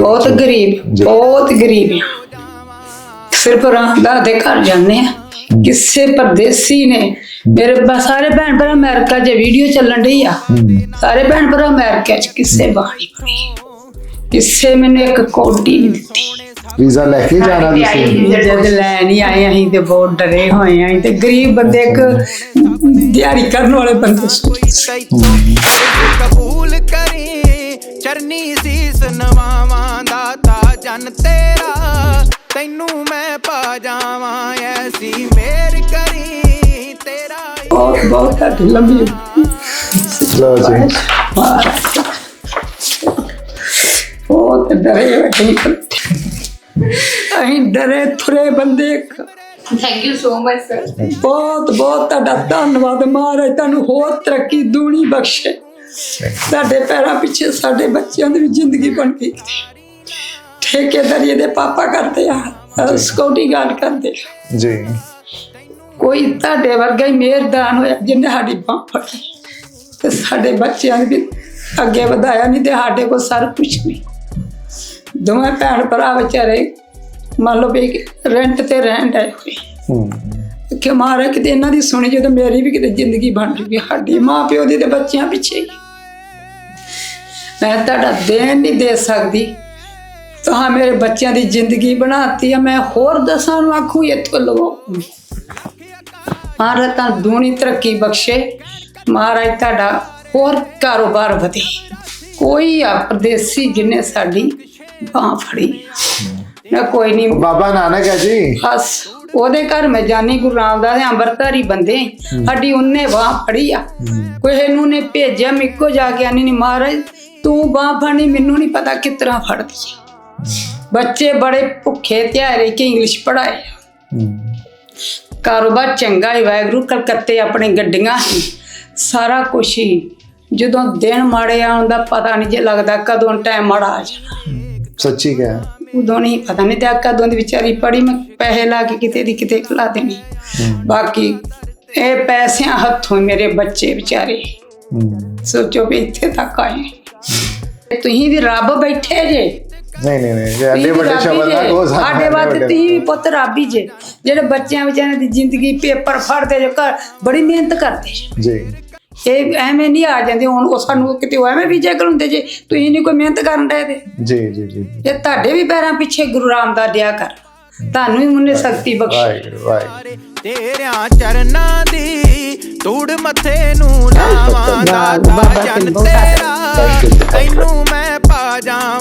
ਬਹੁਤ। ਗਰੀਬ। ਬਹੁਤ ਗਰੀਬ ਆ। ਸਿਰਫ ਰਾਮਦਾਸ ਦੇ ਘਰ ਜਾਂਦੇ ਆ। ਕਿਸੇ ਪਰਦੇਸੀ ਨੇ ਮੇਰੇ ਬ- ਸਾਰੇ ਭੈਣ ਭਰਾ ਅਮਰੀਕਾ 'ਚ ਵੀਡੀਓ ਚੱਲਣ ਢਈ ਆ। ਸਾਰੇ ਭੈਣ ਭਰਾ ਅਮਰੀਕਾ 'ਚ ਕਿਸੇ ਬਾਣੀ ਕਿਸੇ ਮੈਨੂੰ ਇੱਕ ਕੋਟੀ ਨਹੀਂ ਦਿੱਤੀ। ਵੀਜ਼ਾ ਲੈ ਕੇ ਜਾਣਾ ਤੁਸੀਂ। ਜਦ ਲੈ ਨਹੀਂ ਆਏ ਅਸੀਂ ਤੇ ਬਹੁਤ ਡਰੇ ਹੋਏ ਆਂ। ਤੇ ਗਰੀਬ ਬੰਦੇ ਇੱਕ ਦਿਹਾੜੀ ਕਰਨ ਵਾਲੇ ਬੰਦੇ ਸੀ। ਜਨ ਤੇਰਾ ਤੈਨੂੰ ਮੈਂ ਪਾ ਜਾਵਾਂ ਐਸੀ ਮੇਰ ਕਰੀ ਤੇਰਾ। ਬਹੁਤ ਬਹੁਤ ਤੁਹਾਡੀ ਲੰਬੀ ਲਓ ਜੀ। ਬਹੁਤ ਡਰੇ ਹੋਏ ਅਸੀਂ ਡਰੇ ਥੁਰੇ ਬੰਦੇ। Thank you so much sir ਬਹੁਤ ਬਹੁਤ ਤੁਹਾਡਾ ਧੰਨਵਾਦ ਮਹਾਰਾਜ। ਤੁਹਾਨੂੰ ਹੋਰ ਤਰੱਕੀ ਦੂਣੀ ਬਖਸ਼ੇ। ਸਾਡੇ ਪੈਰਾਂ ਪਿੱਛੇ ਸਾਡੇ ਬੱਚਿਆਂ ਦੀ ਵੀ ਜ਼ਿੰਦਗੀ ਬਣ ਗਈ। ਠੇਕੇਦਾਰੀ ਦੇ ਪਾਪਾ ਕਰਦੇ ਆ ਸਕਿਉਰਟੀ ਗਾਰਡ ਕਰਦੇ ਆ। ਜੀ। ਕੋਈ ਤੁਹਾਡੇ ਵਰਗਾ ਹੀ ਮਿਹਰਦਾਨ ਹੋਇਆ ਜਿੰਨੇ ਸਾਡੀ ਬਾਂਹ ਫੜੀ। ਤੇ ਸਾਡੇ ਬੱਚਿਆਂ ਨੂੰ ਵੀ ਅੱਗੇ ਵਧਾਇਆ ਨਹੀਂ ਤੇ ਸਾਡੇ ਕੋਲ ਸਰ ਕੁਛ ਨਹੀਂ ਦੋਵੇਂ ਭੈਣ ਭਰਾ ਵਿਚਾਰੇ ਮੰਨ ਲਓ ਵੀ ਰੈਂਟ ਤੇ ਰਹਿਣ ਡਏ ਹੋਏ। ਹੂੰ। ਕਿ ਮਾਰਾ ਕਿਤੇ ਇਹਨਾਂ ਦੀ ਸੁਣੀ ਜਦੋਂ ਮੇਰੀ ਵੀ ਕਿਤੇ ਜ਼ਿੰਦਗੀ ਬਣ ਜੂਗੀ ਸਾਡੀ ਮਾਂ ਪਿਓ ਦੀ ਤੇ ਬੱਚਿਆਂ ਪਿੱਛੇ ਹੀ। ਮੈਂ ਤੁਹਾਡਾ ਦੇਣ ਨਹੀਂ ਦੇ ਸਕਦੀ। ਤਾਂ ਮੇਰੇ ਬੱਚਿਆਂ ਦੀ ਜ਼ਿੰਦਗੀ ਬਣਾਤੀ ਆ। ਮੈਂ ਹੋਰ ਦਸਾਂ ਨੂੰ ਆਖੂ ਇੱਥੋਂ ਲਵੋ। ਮਹਾਰਾਜ ਤਾਂ ਦੂਣੀ ਤਰੱਕੀ ਬਖਸ਼ੇ। ਮਹਾਰਾਜ ਤੁਹਾਡਾ ਹੋਰ ਕਾਰੋਬਾਰ ਵਧੇ। ਕੋਈ ਆ ਪ੍ਰਦੇਸੀ ਜਿਨੇ ਸਾਡੀ ਬਾਹ ਫੜੀ। ਨਾ ਕੋਈ ਨਹੀਂ ਬਾਬਾ ਨਾਨਕ ਹੈ ਜੀ। ਬਸ ਉਹਦੇ ਘਰ ਮੈਂ ਜਾਨੀ ਗੁਰੂ ਰਾਮਦਾਸ ਦੇ ਅੰਮ੍ਰਿਤਧਾਰੀ ਬੰਦੇ। ਸਾਡੀ ਉਹਨੇ ਬਾਹ ਫੜੀ ਆ। ਕੋਈ ਇਹਨੂੰ ਨੇ ਭੇਜਿਆ ਮਿੱਕੋ ਜਾ ਕੇ ਆਨੀ ਨਹੀਂ ਮਹਾਰਾਜ ਤੂੰ ਬਾਹ ਫੜਨੀ ਮੈਨੂੰ ਨਹੀਂ ਪਤਾ ਤਰ੍ਹਾਂ ਫੜਦੀ ਬੱਚੇ ਬੜੇ ਭੁੱਖੇ ਧਿਆਰੇ ਕਿ ਇੰਗਲਿਸ਼ ਪੜਾਏ ਕਾਰੋਬਾਰ ਚੰਗਾ ਹੈ ਵਾਹਿਗੁਰੂ ਕਲਕੱਤੇ ਆਪਣੇ ਗੱਡੀਆਂ ਸੀ ਸਾਰਾ ਕੁਛ ਹੀ ਜਦੋਂ ਦਿਨ ਮਾੜੇ ਆਉਣ ਦਾ ਪਤਾ ਨਹੀਂ ਜੇ ਲੱਗਦਾ ਕਦੋਂ ਟਾਈਮ ਮਾੜਾ ਆ ਜਾਣਾ। ਸੱਚੀ ਕਹਿ। ਉਦੋਂ ਨਹੀਂ ਪਤਾ ਨਹੀਂ ਤੇ ਕਦੋਂ ਦੀ ਵਿਚਾਰੀ ਪੜੀ ਮੈਂ ਪੈਸੇ ਲਾ ਕੇ ਕਿਤੇ ਦੀ ਕਿਤੇ ਖਲਾ ਦੇਣੀ। ਬਾਕੀ ਇਹ ਪੈਸਿਆਂ ਹੱਥੋਂ ਮੇਰੇ ਬੱਚੇ ਵਿਚਾਰੇ। ਸੋਚੋ ਵੀ ਇੱਥੇ ਤੱਕ ਆਏ। ਤੁਸੀਂ ਵੀ ਰੱਬ ਬੈਠੇ ਜੇ। ਨਹੀਂ ਨਹੀਂ ਨਹੀਂ ਜੇ ਅੱਡੇ ਤੁਸੀਂ ਵੀ ਵੱਡੇ ਹੀ ਸ਼ਬਦ ਨਾ। ਕਹੋ ਸਾਡੇ ਵਾਸਤੇ ਤੁਸੀਂ ਵੀ ਪੁੱਤ ਰੱਬ ਹੀ ਜੇ ਜਿਹੜੇ ਬੱਚਿਆਂ ਵਿਚਾਰਿਆਂ ਦੀ ਜ਼ਿੰਦਗੀ ਪੇਪਰ ਫੜਦੇ ਜੋ ਘਰ ਬੜੀ ਮਿਹਨਤ ਕਰਦੇ ਜੇ। ਇਹ ਐਵੇਂ ਨਹੀਂ ਆ ਜਾਂਦੇ ਹੁਣ ਉਹ ਸਾਨੂੰ ਕਿਤੇ ਐਵੇਂ ਵੀਜ਼ੇ ਕਰਾਉਂਦੇ ਜੇ ਤੁਸੀਂ ਨਹੀਂ ਕੋਈ ਮਿਹਨਤ ਕਰਨ ਤੇ। ਜੀ ਜੀ ਜੀ। ਇਹ ਤੁਹਾਡੇ ਵੀ ਪੈਰਾਂ ਪਿੱਛੇ ਗੁਰੂ ਰਾਮਦਾਸ ਦਿਆ ਕਰ। ਤੁਹਾਨੂੰ ਵੀ ਮੁੰਨੇ ਸ਼ਕਤੀ ਬਖਸ਼। ਵਾਹਿਗੁਰੂ ਤੇਰਿਆਂ ਚਰਨਾਂ ਦੀ ਧੂੜ ਮੱਥੇ ਨੂੰ ਲਾਵਾਂ ਦਾਤਾ ਬਾਬਾ ਜਨ ਤੇਰਾ ਤੈਨੂੰ ਮੈਂ ਪਾ ਜਾਵਾਂ।